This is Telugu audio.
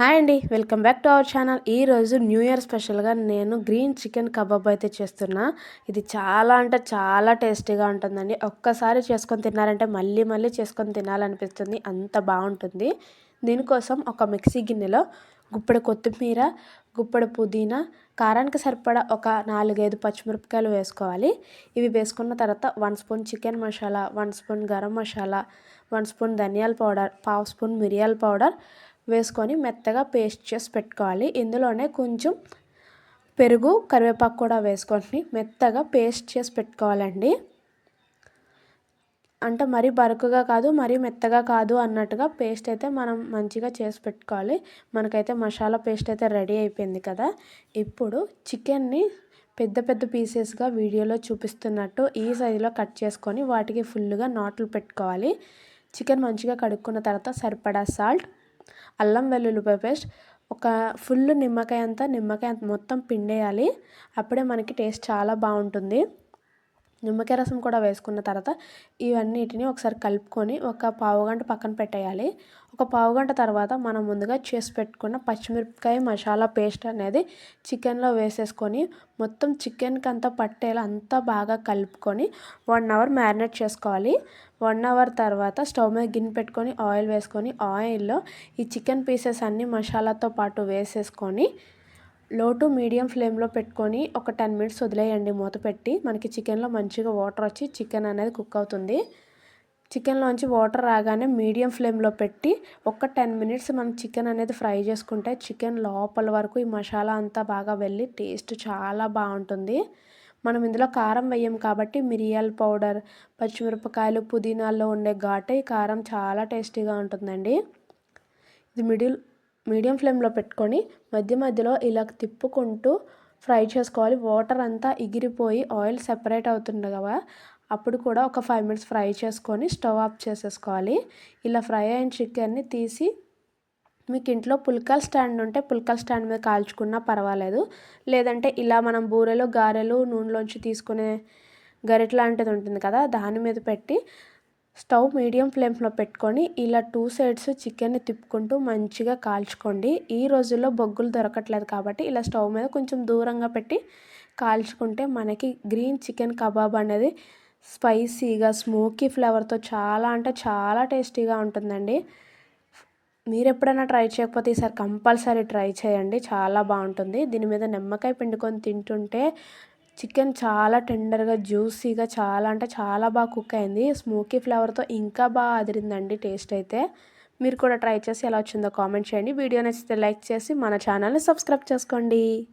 హాయ్ అండి welcome back to our channel. ఈరోజు న్యూ ఇయర్ స్పెషల్గా నేను గ్రీన్ చికెన్ కబాబ్ అయితే చేస్తున్నా. ఇది చాలా అంటే చాలా టేస్టీగా ఉంటుందండి. ఒక్కసారి చేసుకొని తిన్నారంటే మళ్ళీ మళ్ళీ చేసుకొని తినాలనిపిస్తుంది. అంత బాగుంటుంది. దీనికోసం ఒక మిక్సీ గిన్నెలో గుప్పెడు కొత్తిమీర గుప్పెడు పుదీనా కారానికి సరిపడా ఒక నాలుగైదు పచ్చిమిరపకాయలు వేసుకోవాలి. ఇవి వేసుకున్న తర్వాత one spoon chicken masala one spoon garam masala one spoon ధనియాల పౌడర్ పావు స్పూన్ మిరియాల పౌడర్ వేసుకొని మెత్తగా పేస్ట్ చేసి పెట్టుకోవాలి. ఇందులోనే కొంచెం పెరుగు కరివేపాకు కూడా వేసుకొని మెత్తగా పేస్ట్ చేసి పెట్టుకోవాలండి. అంటే మరీ బరుకుగా కాదు మరీ మెత్తగా కాదు అన్నట్టుగా పేస్ట్ అయితే మనం మంచిగా చేసి పెట్టుకోవాలి. మనకైతే మసాలా పేస్ట్ అయితే రెడీ అయిపోయింది కదా. ఇప్పుడు చికెన్ని పెద్ద పెద్ద పీసెస్గా వీడియోలో చూపిస్తున్నట్టు ఈ సైజులో కట్ చేసుకొని వాటికి ఫుల్గా నాట్లు పెట్టుకోవాలి. చికెన్ మంచిగా కడుక్కున్న తర్వాత సరిపడా సాల్ట్ అల్లం వెల్లుల్లిపాయ పేస్ట్ ఒక ఫుల్ నిమ్మకాయ అంతా నిమ్మకాయ మొత్తం పిండేయాలి. అప్పుడే మనకి టేస్ట్ చాలా బాగుంటుంది. నిమ్మకాయ రసం కూడా వేసుకున్న తర్వాత ఇవన్నిటిని ఒకసారి కలుపుకొని ఒక పావు గంట పక్కన పెట్టేయాలి. ఒక పావు గంట తర్వాత మనం ముందుగా చేసి పెట్టుకున్న పచ్చిమిరపకాయ మసాలా పేస్ట్ అనేది చికెన్లో వేసేసుకొని మొత్తం చికెన్కి అంతా పట్టేలా అంతా బాగా కలుపుకొని వన్ అవర్ మ్యారినేట్ చేసుకోవాలి. వన్ అవర్ తర్వాత స్టవ్ మీద గిన్నె పెట్టుకొని ఆయిల్ వేసుకొని ఆయిల్లో ఈ చికెన్ పీసెస్ అన్నీ మసాలాతో పాటు వేసేసుకొని లో టు మీడియం ఫ్లేమ్లో పెట్టుకొని ఒక టెన్ మినిట్స్ వదిలేయండి మూత పెట్టి. మనకి చికెన్లో మంచిగా వాటర్ వచ్చి చికెన్ అనేది కుక్ అవుతుంది. చికెన్లోంచి వాటర్ రాగానే మీడియం ఫ్లేమ్లో పెట్టి ఒక టెన్ మినిట్స్ మనం చికెన్ అనేది ఫ్రై చేసుకుంటే చికెన్ లోపల వరకు ఈ మసాలా అంతా బాగా వెళ్ళి టేస్ట్ చాలా బాగుంటుంది. మనం ఇందులో కారం వేయం కాబట్టి మిరియాల పౌడర్ పచ్చిమిరపకాయలు పుదీనాల్లో ఉండే ఘాటే కారం చాలా టేస్టీగా ఉంటుందండి. ఇది మిడిల్ మీడియం ఫ్లేమ్లో పెట్టుకొని మధ్య మధ్యలో ఇలా తిప్పుకుంటూ ఫ్రై చేసుకోవాలి. వాటర్ అంతా ఎగిరిపోయి ఆయిల్ సెపరేట్ అవుతుంది కదా అప్పుడు కూడా ఒక ఫైవ్ మినిట్స్ ఫ్రై చేసుకొని స్టవ్ ఆఫ్ చేసేసుకోవాలి. ఇలా ఫ్రై అయిన చికెన్ని తీసి మీకు ఇంట్లో పుల్కల్ స్టాండ్ ఉంటే పుల్కల్ స్టాండ్ మీద కాల్చుకున్నా పర్వాలేదు. లేదంటే ఇలా మనం బూరెలు గారెలు నూనెలోంచి తీసుకునే గరిట లాంటిది ఉంటుంది కదా దాని మీద పెట్టి స్టవ్ మీడియం ఫ్లేమ్లో పెట్టుకొని ఇలా టూ సైడ్స్ చికెన్ని తిప్పుకుంటూ మంచిగా కాల్చుకోండి. ఈ రోజుల్లో బొగ్గులు దొరకట్లేదు కాబట్టి ఇలా స్టవ్ మీద కొంచెం దూరంగా పెట్టి కాల్చుకుంటే మనకి గ్రీన్ చికెన్ కబాబ్ అనేది స్పైసీగా స్మోకీ ఫ్లేవర్తో చాలా అంటే చాలా టేస్టీగా ఉంటుందండి. మీరు ఎప్పుడైనా ట్రై చేయకపోతే ఈసారి కంపల్సరీ ట్రై చేయండి. చాలా బాగుంటుంది. దీని మీద నిమ్మకాయ పిండుకొని తింటుంటే చికెన్ చాలా టెండర్గా జ్యూసీగా చాలా అంటే చాలా బాగా కుక్ అయింది. స్మోకీ ఫ్లేవర్తో ఇంకా బాగా అదిరిందండి టేస్ట్ అయితే. మీరు కూడా ట్రై చేసి ఎలా వచ్చిందో కామెంట్ చేయండి. వీడియో నచ్చితే లైక్ చేసి మన ఛానల్ని సబ్స్క్రైబ్ చేసుకోండి.